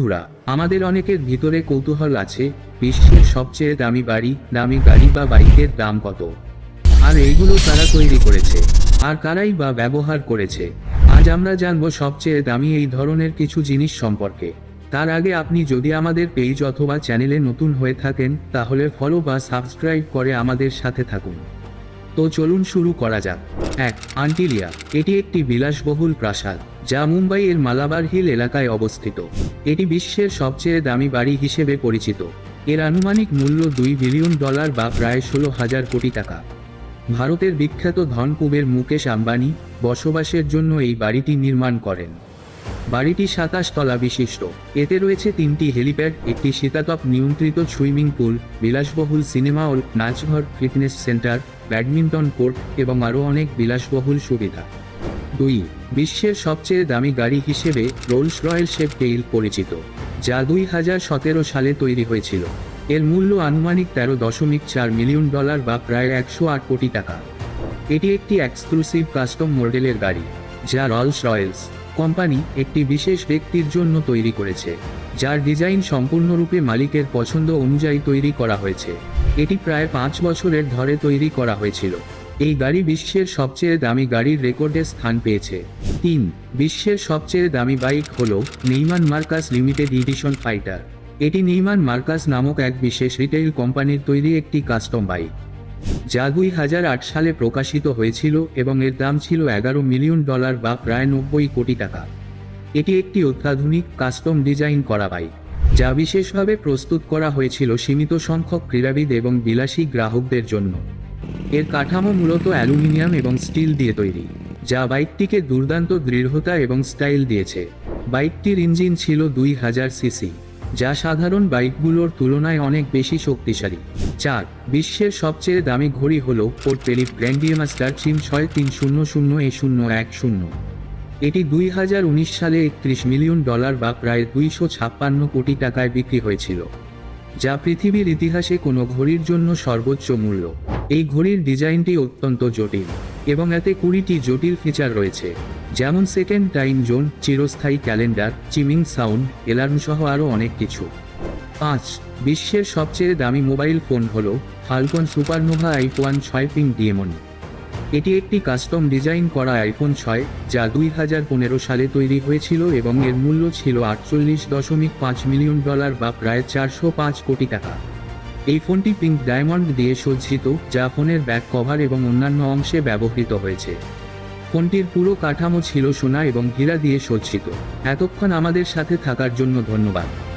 বন্ধুরা, আমাদের অনেকের ভিতরে কৌতূহল আছে, বিশ্বের সবচেয়ে দামি বাড়ি, দামি গাড়ি বা বাইকের দাম কত। আর এইগুলো তারা তৈরি করেছে, আর কারাই বা ব্যবহার করেছে। আজ আমরা জানব সবচেয়ে দামি এই ধরনের কিছু জিনিস সম্পর্কে। তার আগে আপনি যদি আমাদের পেজ অথবা চ্যানেলে নতুন হয়ে থাকেন, তাহলে ফলো বা সাবস্ক্রাইব করে আমাদের সাথে থাকুন। তো চলুন শুরু করা যাক। এক, আন্টিলিয়া, এটি একটি বিলাসবহুল প্রাসাদ। যা মুম্বাইয়ের মালাবার হিল এলাকায় অবস্থিত। এটি বিশ্বের সবচেয়ে দামি বাড়ি হিসেবে পরিচিত। এর আনুমানিক মূল্য দুই বিলিয়ন ডলার বা প্রায় ষোলো হাজার কোটি টাকা। ভারতের বিখ্যাত ধনকুবের মুকেশ আম্বানি বসবাসের জন্য এই বাড়িটি নির্মাণ করেন। বাড়িটি সাতাশ তলা বিশিষ্ট। এতে রয়েছে তিনটি হেলিপ্যাড, একটি শীতাতপ নিয়ন্ত্রিত সুইমিং পুল, বিলাসবহুল সিনেমা হল নাচঘর, ফিটনেস সেন্টার, ব্যাডমিন্টন কোর্ট এবং আরও অনেক বিলাসবহুল সুবিধা। দুই, বিশ্বের সবচেয়ে দামি গাড়ি হিসেবে রোলস রয়েল শেপ টেইল পরিচিত, যা দুই হাজার সতেরো সালে তৈরি হয়েছিল। এর মূল্য আনুমানিক তেরো দশমিক চার মিলিয়ন ডলার বা প্রায় একশো আট কোটি টাকা। এটি একটি এক্সক্লুসিভ কাস্টম মডেলের গাড়ি, যা রলস রয়েলস কোম্পানি একটি বিশেষ ব্যক্তির জন্য তৈরি করেছে, যার ডিজাইন সম্পূর্ণরূপে মালিকের পছন্দ অনুযায়ী তৈরি করা হয়েছে। এটি প্রায় পাঁচ বছরের ধরে তৈরি করা হয়েছিল। এই গাড়ি বিশ্বের সবচেয়ে দামি গাড়ির রেকর্ডে স্থান পেয়েছে। তিন, বিশ্বের সবচেয়ে দামি বাইক হল Neiman Marcus limited edition fighter. এটি নেইমান মার্কাস নামক এক বিশেষ রিটেইল কোম্পানির তৈরি একটি কাস্টম বাইক যা দুই হাজার আট সালে প্রকাশিত হয়েছিল এবং এর দাম ছিল এগারো মিলিয়ন ডলার বা প্রায় নব্বই কোটি টাকা। এটি একটি অত্যাধুনিক কাস্টম ডিজাইন করা বাইক যা বিশেষভাবে প্রস্তুত করা হয়েছিল সীমিত সংখ্যক ক্রীড়াবিদ এবং বিলাসী গ্রাহকদের জন্য। এর কাঠামো মূলত অ্যালুমিনিয়াম এবং স্টিল দিয়ে তৈরি, যা বাইকটিকে দুর্দান্ত দৃঢ়তা এবং স্টাইল দিয়েছে। বাইকটির ইঞ্জিন ছিল দুই হাজার সিসি, যা সাধারণ বাইকগুলোর তুলনায় অনেক বেশি শক্তিশালী। চার, বিশ্বের সবচেয়ে দামি ঘড়ি হল ফোর্ট পোর্টেলি গ্র্যান্ডিয়ামাস্টার চিম ছয় তিন শূন্য শূন্য এ শূন্য এক শূন্য। এটি দুই হাজার উনিশ সালে একত্রিশ মিলিয়ন ডলার বা প্রায় দুইশো ছাপ্পান্ন কোটি টাকায় বিক্রি হয়েছিল, যা পৃথিবীর ইতিহাসে কোনো ঘড়ির জন্য সর্বোচ্চ মূল্য। এই ঘড়ির ডিজাইনটি অত্যন্ত জটিল এবং এতে কুড়িটি জটিল ফিচার রয়েছে, যেমন সেকেন্ড টাইম জোন চিরস্থায়ী ক্যালেন্ডার চিমিং সাউন্ড এলার্ম সহ আরও অনেক কিছু। পাঁচ, বিশ্বের সবচেয়ে দামি মোবাইল ফোন হল ফাল্কন সুপারনোভা আইফোন ছয় পিং ডিএমন এটি একটি কাস্টম ডিজাইন করা আইফোন ছয়, যা দুই হাজার পনেরো সালে তৈরি হয়েছিল এবং এর মূল্য ছিল আটচল্লিশ দশমিক পাঁচ মিলিয়ন ডলার বা প্রায় চারশো পাঁচ কোটি টাকা। এই ফোনটি পিঙ্ক ডায়মন্ড দিয়ে সজ্জিত, যা ফোনের ব্যাক কভার এবং অন্যান্য অংশে ব্যবহৃত হয়েছে। ফোনটির পুরো কাঠামো ছিল সোনা এবং হীরা দিয়ে সজ্জিত। এতক্ষণ আমাদের সাথে থাকার জন্য ধন্যবাদ।